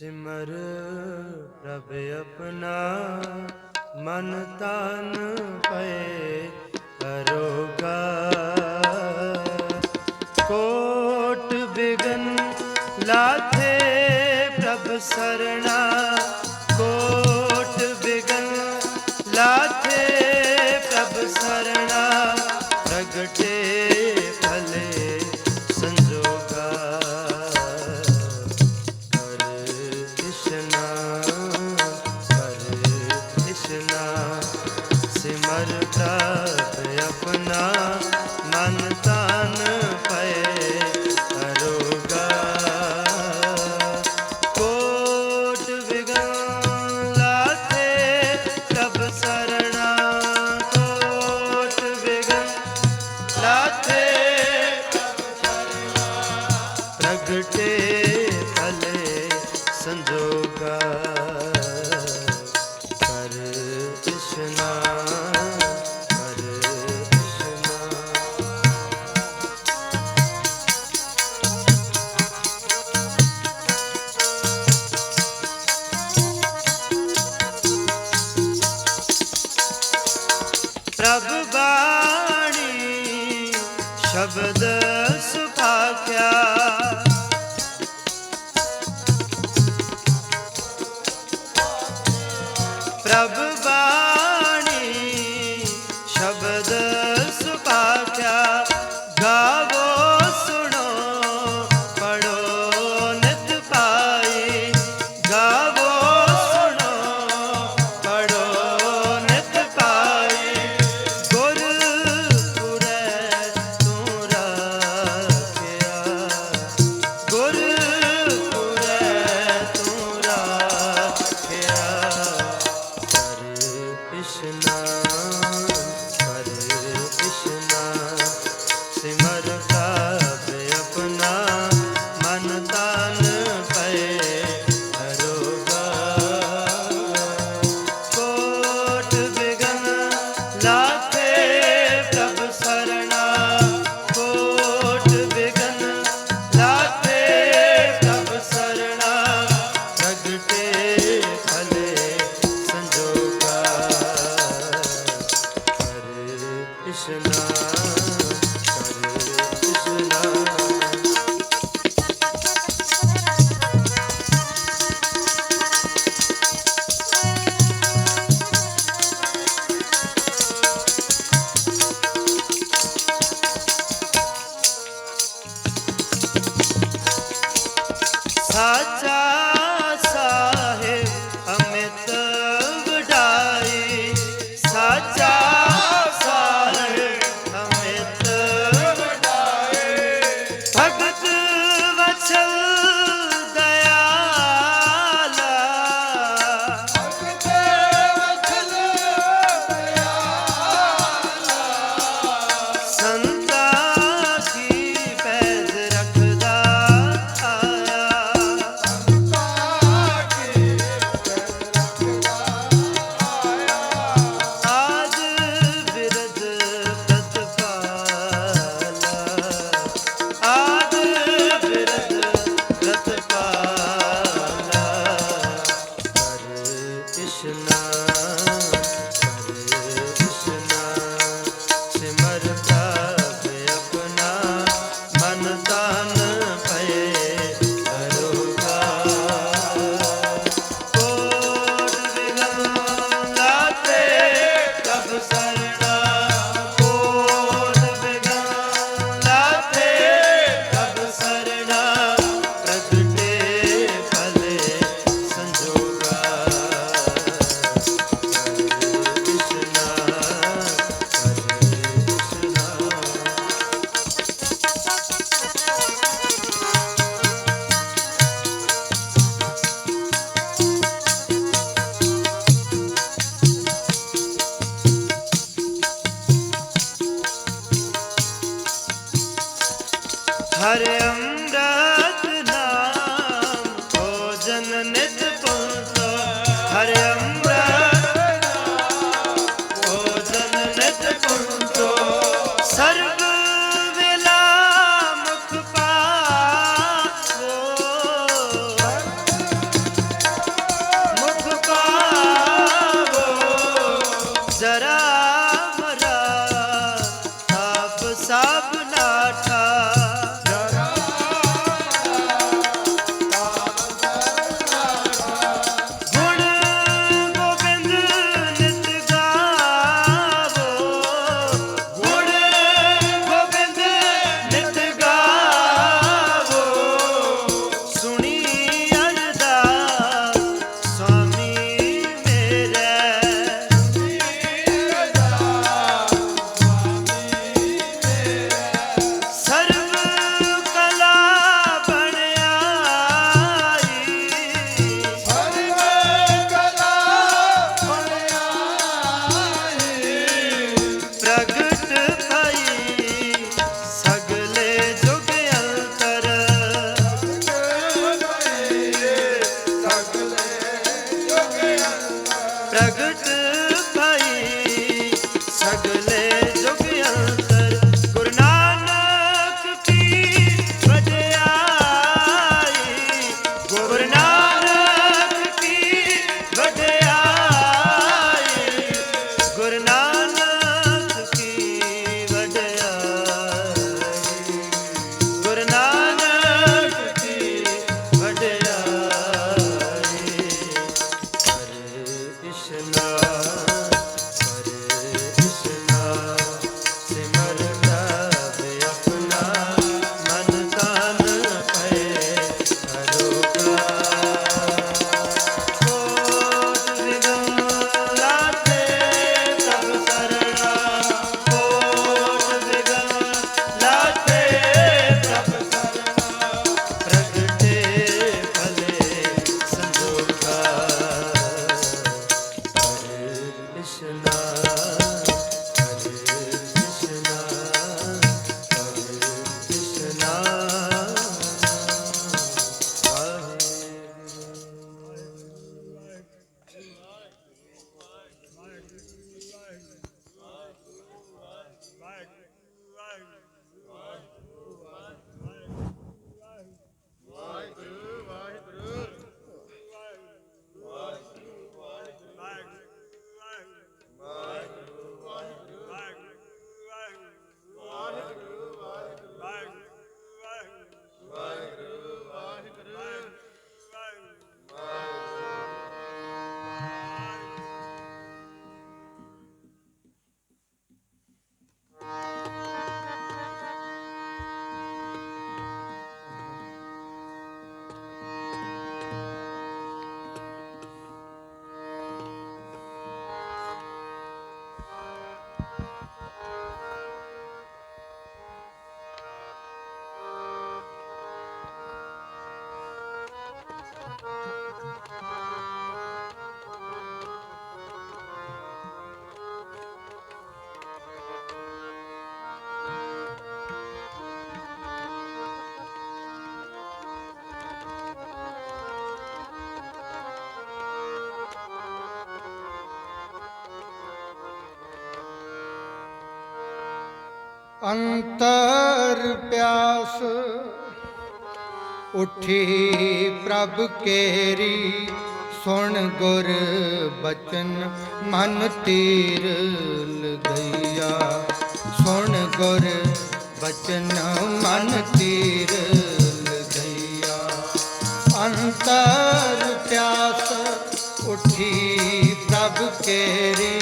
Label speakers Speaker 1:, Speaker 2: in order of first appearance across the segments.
Speaker 1: ਸਿਮਰ rub ਆਪਣਾ ਮਨ ਤਨ ਪਏ ਕਰੋਗਾ। ਕੋਟ ਬਿਗਨ ਲਾਥੇ ਪ੍ਰਭ ਸਰਣਾ Krishna हरे
Speaker 2: ਅੰਤਰ ਪਿਆਸ ਉਠੀ ਪ੍ਰਭ ਕੇਰੀ, ਸੁਣ ਗੁਰ ਬਚਨ, ਮਨ ਤੀਰ ਲਗਈਆ। ਸੁਣ ਗੁਰ ਬਚਨ, ਮਨ ਤੀਰ ਲਗਈਆ। ਅੰਤਰ ਪਿਆਸ ਉਠੀ ਪ੍ਰਭ ਕੇਰੀ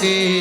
Speaker 2: Si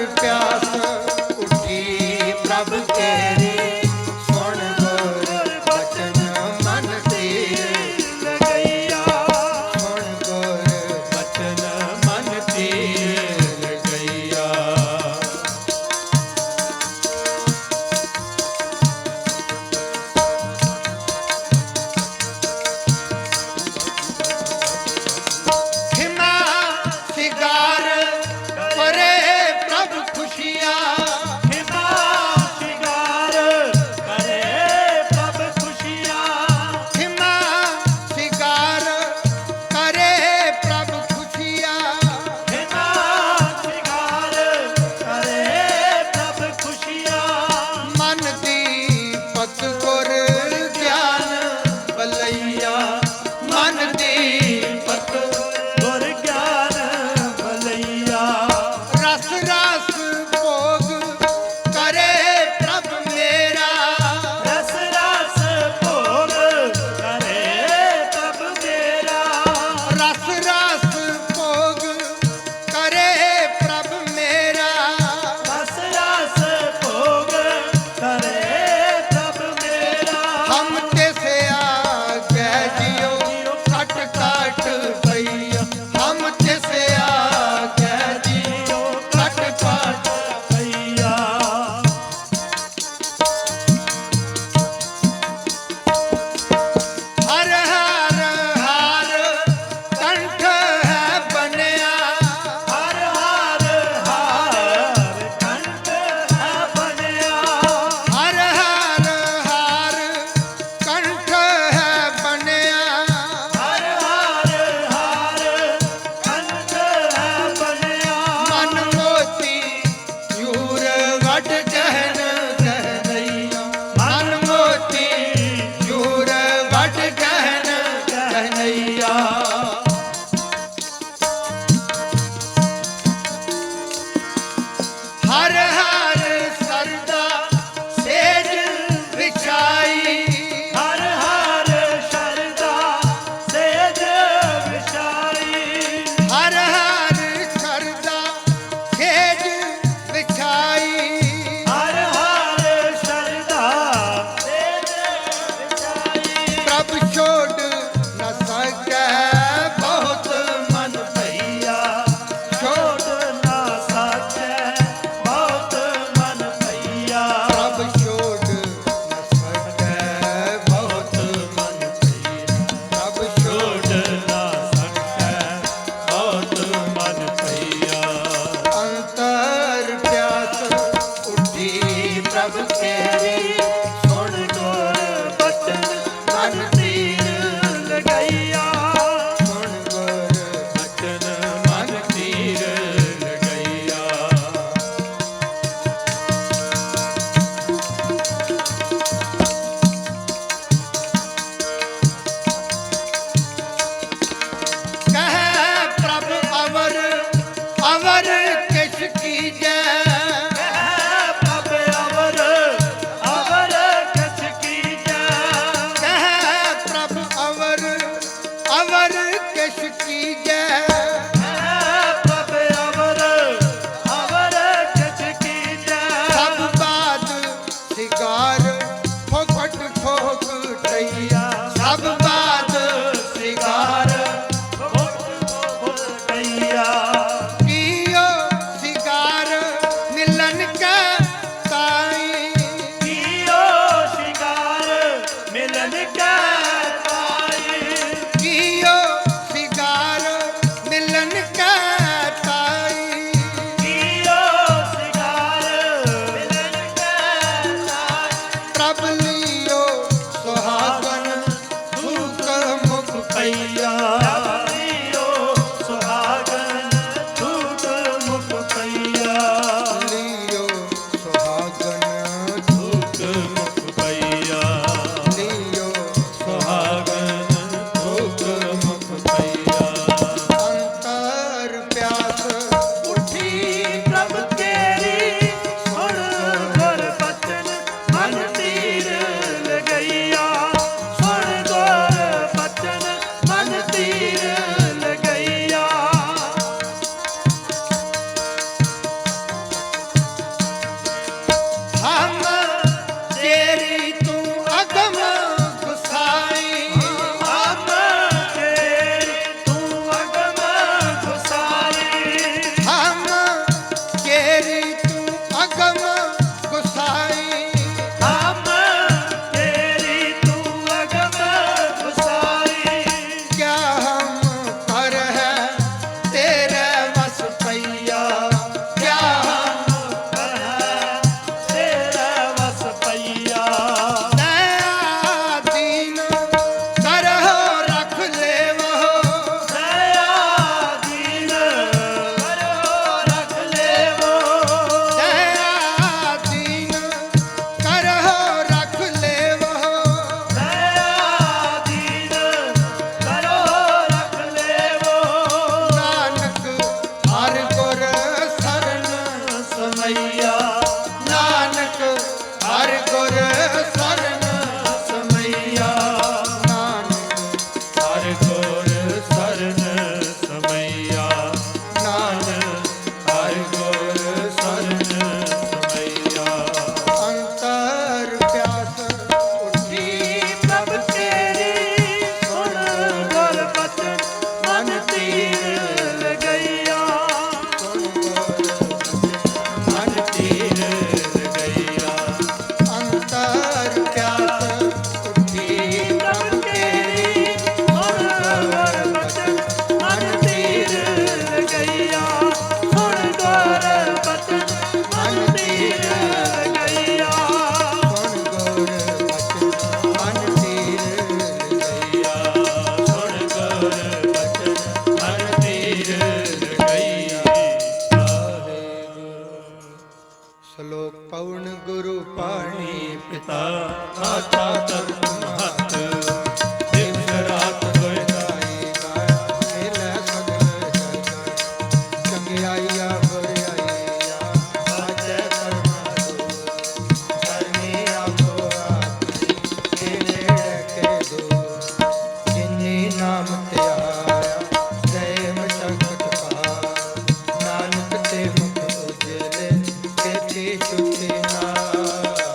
Speaker 2: ਅੰਤਰ